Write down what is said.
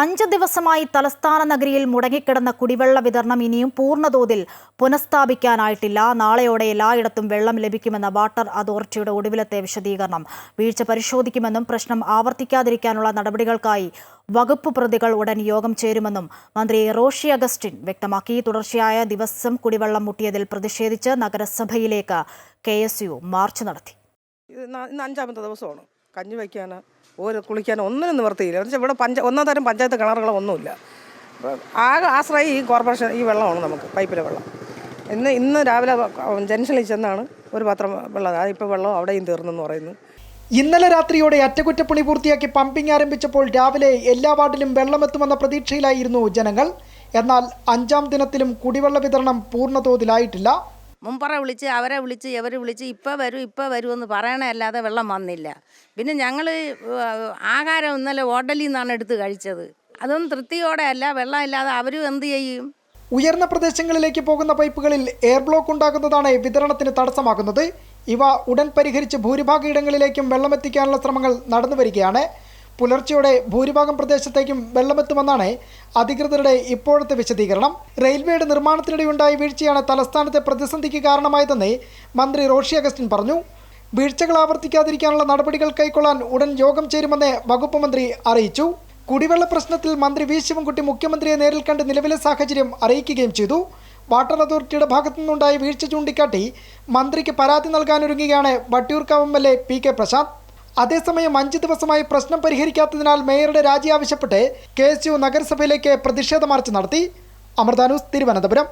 അഞ്ച് ദിവസമായി തലസ്ഥാന നഗരിയിൽ മുടങ്ങിക്കിടന്ന കുടിവെള്ള വിതരണം ഇനിയും പൂർണതോതിൽ പുനഃസ്ഥാപിക്കാനായിട്ടില്ല. നാളെയോടെ എല്ലായിടത്തും വെള്ളം ലഭിക്കുമെന്ന വാട്ടർ അതോറിറ്റിയുടെ ഒടുവിലത്തെ വിശദീകരണം. വീഴ്ച പരിശോധിക്കുമെന്നും പ്രശ്നം ആവർത്തിക്കാതിരിക്കാനുള്ള നടപടികൾക്കായി വകുപ്പ് പ്രതികൾ ഉടൻ യോഗം ചേരുമെന്നും മന്ത്രി റോഷി അഗസ്റ്റിൻ വ്യക്തമാക്കി. തുടർച്ചയായ ദിവസം കുടിവെള്ളം മുട്ടിയതിൽ പ്രതിഷേധിച്ച് നഗരസഭയിലേക്ക് കെ മാർച്ച് നടത്തി. അഞ്ചാമത്തെ ദിവസമാണ്. കഞ്ഞി ഒരു കുളിക്കാൻ ഒന്നിനും നിവർത്തിയില്ല. വെച്ചാൽ ഇവിടെ പഞ്ച ഒന്നാം തരം പഞ്ചായത്ത് കിണറുകളോ ഒന്നുമില്ല. ആകെ ആശ്രയം ഈ കോർപ്പറേഷൻ ഈ വെള്ളമാണ് നമുക്ക് പൈപ്പിലെ വെള്ളം. ഇന്ന് ഇന്ന് രാവിലെ ജംഗ്ഷനിൽ ചെന്നാണ് ഒരു പാത്രം വെള്ളം ഇപ്പോൾ വെള്ളം അവിടെയും തീർന്നെന്ന് പറയുന്നു. ഇന്നലെ രാത്രിയോടെ അറ്റകുറ്റപ്പണി പൂർത്തിയാക്കി പമ്പിംഗ് ആരംഭിച്ചപ്പോൾ രാവിലെ എല്ലാ വാർഡിലും വെള്ളമെത്തുമെന്ന പ്രതീക്ഷയിലായിരുന്നു ജനങ്ങൾ. എന്നാൽ അഞ്ചാം ദിനത്തിലും കുടിവെള്ള വിതരണം പൂർണതോതിലായിട്ടില്ല. മുമ്പറ വിളിച്ച് അവരെ വിളിച്ച് ഇവർ വിളിച്ച് ഇപ്പോൾ വരും ഇപ്പോൾ വരുമെന്ന് പറയണല്ലാതെ വെള്ളം വന്നില്ല. പിന്നെ ഞങ്ങൾ ആഹാരം ഇന്നലെ ഹോട്ടലിൽ നിന്നാണ് എടുത്ത് കഴിച്ചത്. അതൊന്നും തൃപ്തിയോടെ അല്ല വെള്ളം ഇല്ലാതെ അവരും എന്ത് ചെയ്യും? ഉയർന്ന പ്രദേശങ്ങളിലേക്ക് പോകുന്ന പൈപ്പുകളിൽ എയർ ബ്ലോക്ക് ഉണ്ടാകുന്നതാണ് വിതരണത്തിന് തടസ്സമാകുന്നത്. ഇവ ഉടൻ പരിഹരിച്ച് ഭൂരിഭാഗം ഇടങ്ങളിലേക്കും വെള്ളമെത്തിക്കാനുള്ള ശ്രമങ്ങൾ നടന്നു വരികയാണ് പുലർച്ചെയോടെ ഭൂരിഭാഗം പ്രദേശത്തേക്കും വെള്ളമെത്തുമെന്നാണ് അധികൃതരുടെ ഇപ്പോഴത്തെ വിശദീകരണം. റെയിൽവേയുടെ നിർമ്മാണത്തിനിടെയുണ്ടായ വീഴ്ചയാണ് തലസ്ഥാനത്തെ പ്രതിസന്ധിക്ക് കാരണമായതെന്ന് മന്ത്രി റോഷി അഗസ്റ്റിൻ പറഞ്ഞു. വീഴ്ചകൾ ആവർത്തിക്കാതിരിക്കാനുള്ള നടപടികൾ കൈക്കൊള്ളാൻ ഉടൻ യോഗം ചേരുമെന്ന് വകുപ്പ് മന്ത്രി അറിയിച്ചു. കുടിവെള്ള പ്രശ്നത്തിൽ മന്ത്രി വി ശിവൻകുട്ടി മുഖ്യമന്ത്രിയെ നേരിൽ കണ്ട് നിലവിലെ സാഹചര്യം അറിയിക്കുകയും ചെയ്തു. വാട്ടർ അതോറിറ്റിയുടെ ഭാഗത്തു നിന്നുണ്ടായ വീഴ്ച ചൂണ്ടിക്കാട്ടി മന്ത്രിക്ക് പരാതി നൽകാനൊരുങ്ങുകയാണ് Vattiyoorkavu M L A P K Prasanth. അതേസമയം അഞ്ച് ദിവസമായി പ്രശ്നം പരിഹരിക്കാത്തതിനാൽ മേയറുടെ രാജി ആവശ്യപ്പെട്ട് കെ എസ് യു നഗരസഭയിലേക്ക് പ്രതിഷേധ മാർച്ച് നടത്തി. അമൃതാനൂസ് തിരുവനന്തപുരം.